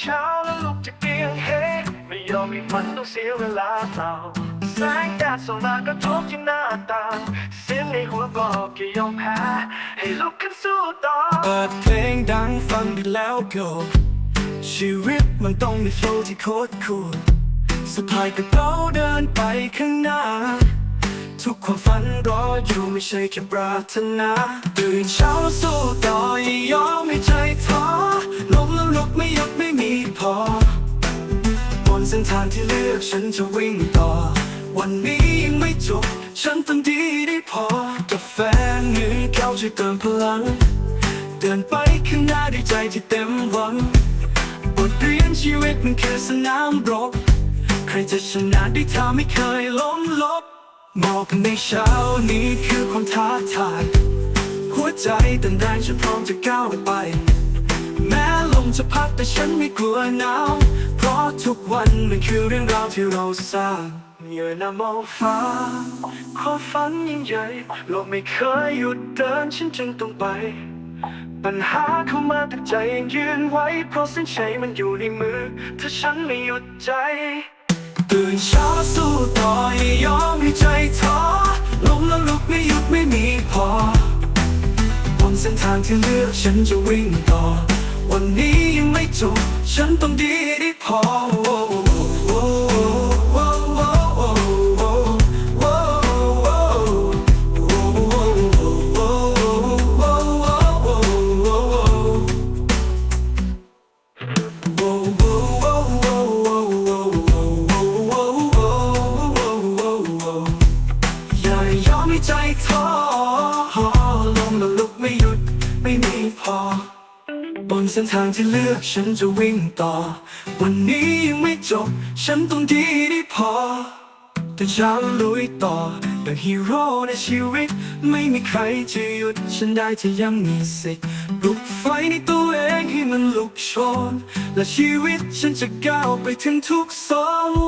เช้าแล้วลุกจากเตียงเฮ้ไม่ยอมให้ฝันต้องเสียเวลาเปล่าแสงแดดส่องมากระทบที่หน้าต่างเสียงในหัวบอกแค่ยอมแพ้ให้ลุกขึ้นสู้ต่อเปิดเพลงดังฟังไปแล้วก็ชีวิตมันต้องมีโฟล์ที่โคตรคูลสะพายกระเป๋าเดินไปข้างหน้า ทุกความฝันรออยู่ไม่ใช่แค่ปรารถนาตื่นเช้าสู้ต่ออย่ายอมให้ใจท้อล้มแล้วลุกไม่หยุด พอบนเส้นทางที่เลือกฉันจะวิ่งต่อ วันนี้ยังไม่จบ ฉันต้องดีได้พอกาแฟเหงื่อเข้าช่วยเติมพลัง เดินไปข้างหน้าด้วยใจที่เต็มหวังบทเรียนชีวิตมันคือสนามรบ ใครจะชนะได้เธอไม่เคยล้มลบมอบในเช้านี้คือความท้าทาย หัวใจเต้นแรงฉันพร้อมจะก้าวไป แม้ จะพัดแต่ฉันไม่กลัวหนาว เพราะทุกวันมันคือเรื่องราวที่เราสร้างเหยื่อนำมองฟ้าความฝันยิ่งใหญ่โลกไม่เคยหยุดเดินฉันจึงต้องไป ปัญหาเข้ามาแต่ใจยังยืนไว้ เพราะเส้นชัยมันอยู่ในมือ ถ้าฉันไม่หยุดใจ ตื่นเช้าสู้ต่ออย่ายอมให้ใจท้อล้มแล้วลุกไม่หยุดไม่มีพอบนเส้นทางที่เลือกฉันจะวิ่งต่อ วันนี้ยังไม่จบฉันต้องดีได้พอย่ายอมให้ใจท้อลมแล้วลุกไม่หยุด ไม่มีพอ เส้นทางที่เลือกฉันจะวิ่งต่อ วันนี้ยังไม่จบ ฉันต้องดีได้พอ แต่ฉันลุยต่อเป็นฮีโร่ในชีวิต ไม่มีใครจะหยุด ฉันได้จะยังมีสิทธิ์ปลุกไฟในตัวเองให้มันลุกโชน และชีวิตฉันจะก้าวไปถึงทุกสอง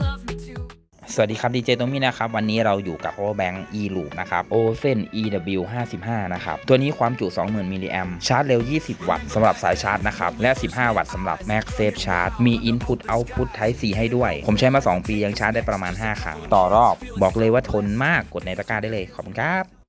สวัสดีครับดีเจตรงนี้นะครับ วันนี้เราอยู่กับ power bank e loop นะครับ ozen ew 55นะครับ ตัวนี้ความจุ 20,000มิลลิแอมชาร์จเร็ว 20 วัตต์สำหรับสายชาร์จนะครับ และ 15 วัตต์สำหรับ max safe charge มี input output type C ให้ด้วย ผมใช้มา 2 ปียังชาร์จได้ประมาณ 5 ครั้ง ต่อรอบ บอกเลยว่าทนมากกดในตะกร้าได้เลย ขอบคุณครับ